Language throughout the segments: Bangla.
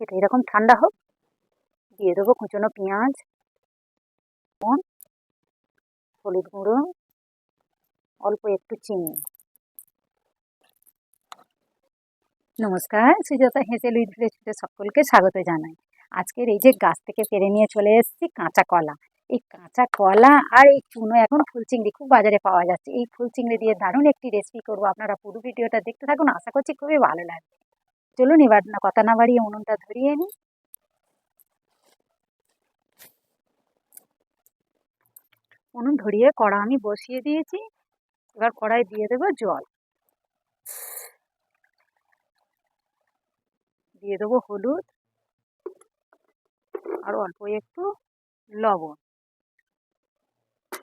এটা এরকম ঠান্ডা হোক, দিয়ে দেবো কুচনো পেঁয়াজ হলুদ গুঁড়ো, অল্প একটু চিনি। নমস্কার, সুজাতা উইথ রেসিপিতে সকলকে স্বাগত জানাই। আজকের এই যে গাছ থেকে পেরে নিয়ে চলে এসেছি কাঁচা কলা। এই কাঁচা কলা আর এই চুনো এখন ফুল চিংড়ি খুব বাজারে পাওয়া যাচ্ছে। এই ফুল চিংড়ি দিয়ে দারুণ একটি রেসিপি করব। আপনারা পুরো ভিডিওটা দেখতে থাকুন। আশা করছি খুবই ভালো লাগবে। চলুন, এবার না কথা না বাড়িয়ে উনুনটা ধরিয়ে নিই। উনুন ধরিয়ে কড়া আমি বসিয়ে দিয়েছি। এবার কড়াই দিয়ে দেবো জল। দিয়ে দেবো হলুদ আর অল্প একটু লবণ।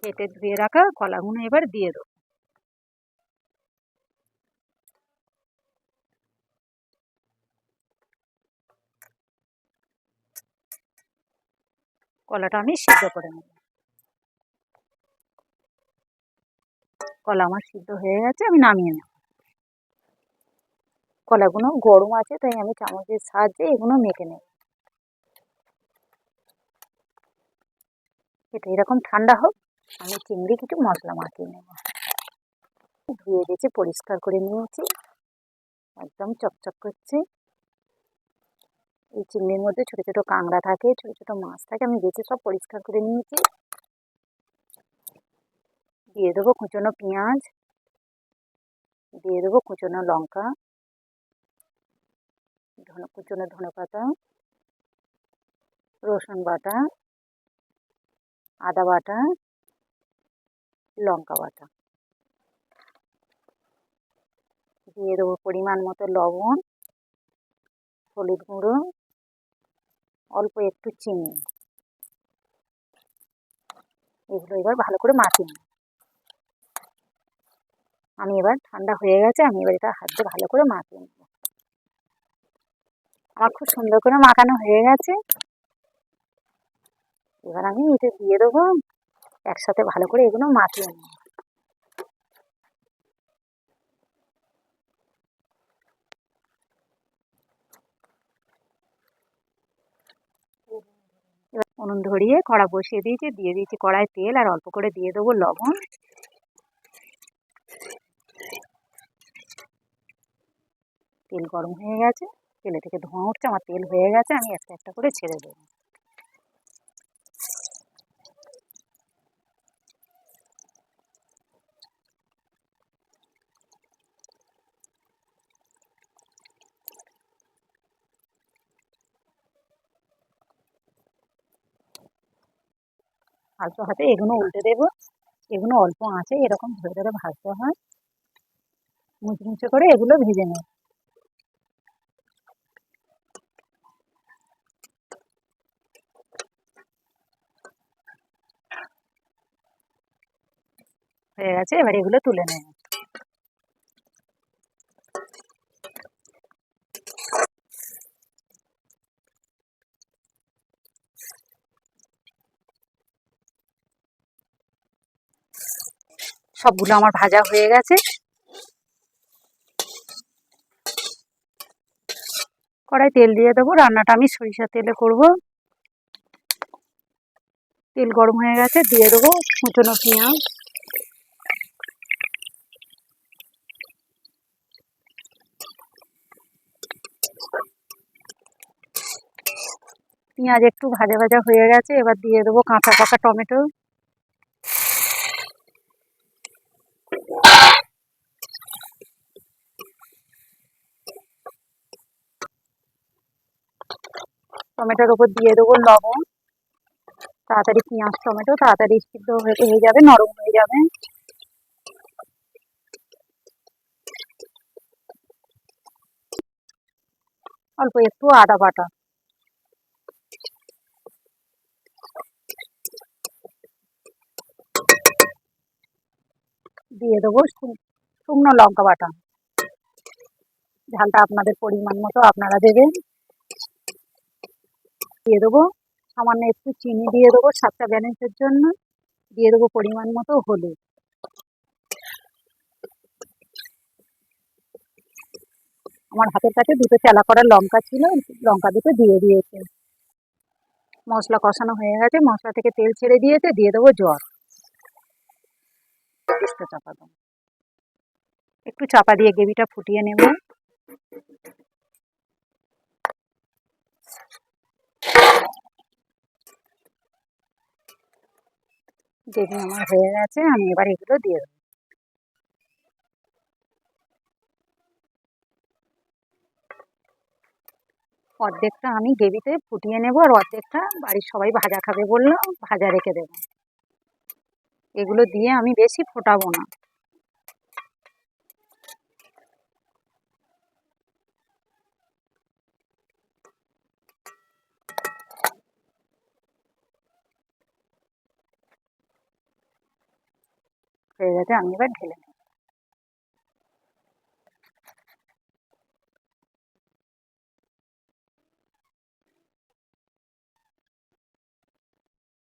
কেটে ধুয়ে রাখা কলাগুলো এবার দিয়ে দেবো। কলাটা আমি সিদ্ধ করে নেব। কলা আমার সিদ্ধ হয়ে গেছে, আমি নামিয়ে নেব। কলাগুলো গরম আছে, তাই আমি চামচের সাহায্যে এগুলো মেখে নেব। এটা এরকম ঠান্ডা হোক, আমি চিংড়ি কিছু মশলা মাখিয়ে নেব। ধুয়ে গেছে পরিষ্কার করে নিয়েছি। একদম চকচক করছে। এই চিংড়ির মধ্যে ছোট ছোট কাঁকড়া থাকে, ছোট ছোট মাছ থাকে, আমি বেছে সব পরিষ্কার করে নিয়েছি। দিয়ে দেবো কুচনো পেঁয়াজ, দিয়ে দেবো কুচনো লঙ্কা, ধনে, কুচনো ধনে পাতা রসুন বাটা, আদা বাটা, লঙ্কা বাটা। দিয়ে দেবো পরিমাণ মতো লবণ, হলুদ গুঁড়ো অল্প একটু চিনি। এগুলো এবার ভালো করে মাখিয়ে নেব আমি এবার ঠান্ডা হয়ে গেছে, আমি এবার এটা হাত দিয়ে ভালো করে মাখিয়ে নেব। আমার খুব সুন্দর করে মাখানো হয়ে গেছে। এবার আমি এটা দিয়ে দেবো একসাথে ভালো করে এগুলো মাখিয়ে নেব এবার উনুন ধরিয়ে কড়া বসিয়ে দিয়েছি। দিয়ে দিয়েছি কড়ায় তেল আর অল্প করে দিয়ে দেবো লবণ। তেল গরম হয়ে গেছে। তেলে থেকে ধোঁয়া উঠছে, আমার তেল হয়ে গেছে, আমি একটা একটা করে ছেড়ে দেবো। হালকা হাতে এগুলো উল্টে দেবো। এগুলো অল্প আছে এরকম ধরে ধরে ভাজতে হয়। মুচমুচে করে এগুলো ভেজে নেব। হয়ে গেছে, এবার এগুলো তুলে নেব। সবগুলো আমার ভাজা হয়ে গেছে। কড়াই তেল দিয়ে দেবো, রান্নাটা আমি সরিষা তেলে করব। তেল গরম হয়ে গেছে, দিয়ে দেবো কুচনো পেঁয়াজ। পেঁয়াজ একটু ভাজা ভাজা হয়ে গেছে, এবার দিয়ে দেবো কাঁচা পাকা টমেটো। টমেটোর উপর দিয়ে দেবো লবণ। তাড়াতাড়ি পেঁয়াজ, টমেটো তাড়াতাড়ি সিদ্ধ হয়ে হয়ে যাবে, নরম হয়ে যাবে। অল্প একটু আদা বাটা। দিয়ে দেবো শুকনো লঙ্কা বাটা। ঝালটা আপনাদের পরিমাণ মতো আপনারা দেবেন। দিয়ে দেবো। সামান্য একটু চিনি দিয়ে দেবো স্বাদটা ব্যালেন্সের জন্য। দিয়ে দেবো পরিমাণ মতো হলুদ। আমার হাতের কাছে দুটো চালা করার লঙ্কা ছিল, লঙ্কা দুটো দিয়ে দিয়েছে। মশলা কষানো হয়ে গেছে, মশলা থেকে তেল ছেড়ে দিয়েছে, দিয়ে দেবো জল। গ্যাসটা চাপা একটু চাপা দিয়ে গ্রেভিটা ফুটিয়ে নেব। গ্রেভি আমার হয়ে গেছে, আমি এবার এগুলো দিয়ে দেবো। অর্ধেকটা আমি গ্রেভিতে ফুটিয়ে নেব আর অর্ধেকটা বাড়ির সবাই ভাজা খাবে বলল, ভাজা রেখে দেবো। এগুলো দিয়ে আমি বেশি ফোটাবো না। হয়ে গেছে আমি এবার ঢেলে নেব।